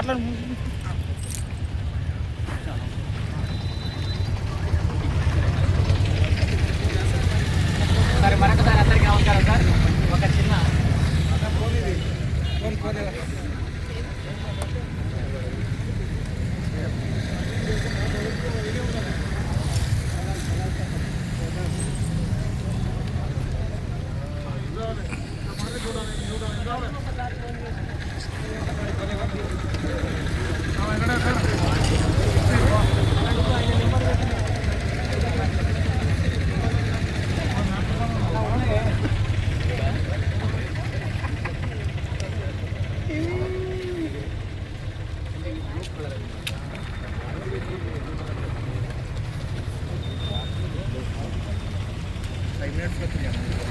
మాట్లాడు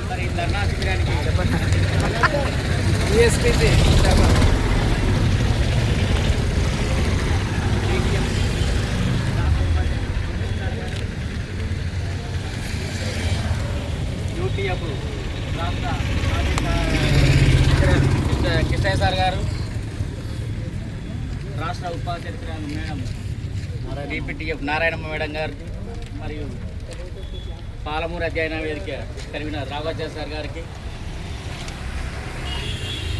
మరి ఈ ధర్నా శిబిరానికి ఈఎస్పీసీ యూటీఎఫ్ రాష్ట్ర కృష్ణ- కృష్ణయ్య సార్ గారు రాష్ట్ర ఉపాధ్యక్షురాలు మేడం బీపీటీఎఫ్ నారాయణమ్మ మేడం గారు మరియు పాలమూరు అధ్యయన వేదిక కన్వీనర్ రాఘవాచార్య సార్ గారికి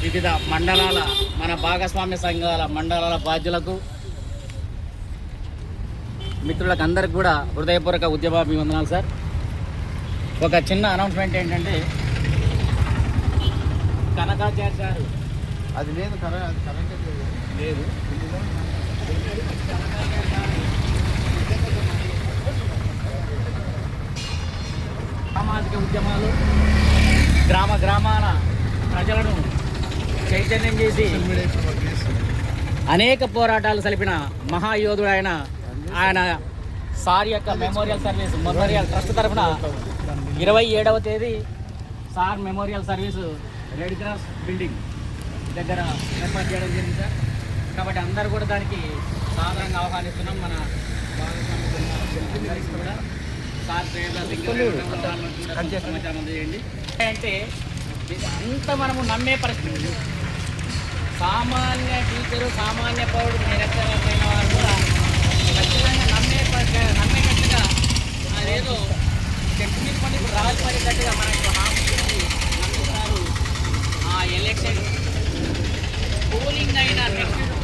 వివిధ మండలాల మన భాగస్వామ్య సంఘాల మండలాల బాధ్యులకు మిత్రులకు అందరికి కూడా హృదయపూర్వక ఉద్యమాభివందనాలు సార్. ఒక చిన్న అనౌన్స్మెంట్ ఏంటంటే కనకాచార్య గారు అది లేదు కరెంట్ లేదు లేదు సామాజిక ఉద్యమాలు గ్రామ గ్రామాల ప్రజలను చైతన్యం చేసి అనేక పోరాటాలు సలిపిన మహాయోధుడు ఆయన ఆయన సార్ యొక్క మెమోరియల్ సర్వీస్ మెమోరియల్ ట్రస్ట్ తరఫున ఇరవై ఏడవ తేదీ sir memorial service red cross building దగ్గర ఏర్పాటు చేయడం జరిగింది సార్. కాబట్టి అందరూ కూడా దానికి సాధారణంగా ఆహ్వానిస్తున్నాం. మన భాగస్వామ్య అందరికీ కూడా సార్ పేర్ల సమాచారం అందజేయండి అంటే అంత మనము నమ్మే పరిస్థితి. సామాన్య టీచరు సామాన్య పౌరుడు నిరక్షరమైన వారు కూడా ఖచ్చితంగా నమ్మే నమ్మేటట్టుగా అదేదో చెట్టు మీద పడి రాజు పడేటట్టుగా మనకు హామీ నమ్ముతారు. ఆ ఎలక్షన్ పోలింగ్ అయిన నెక్స్ట్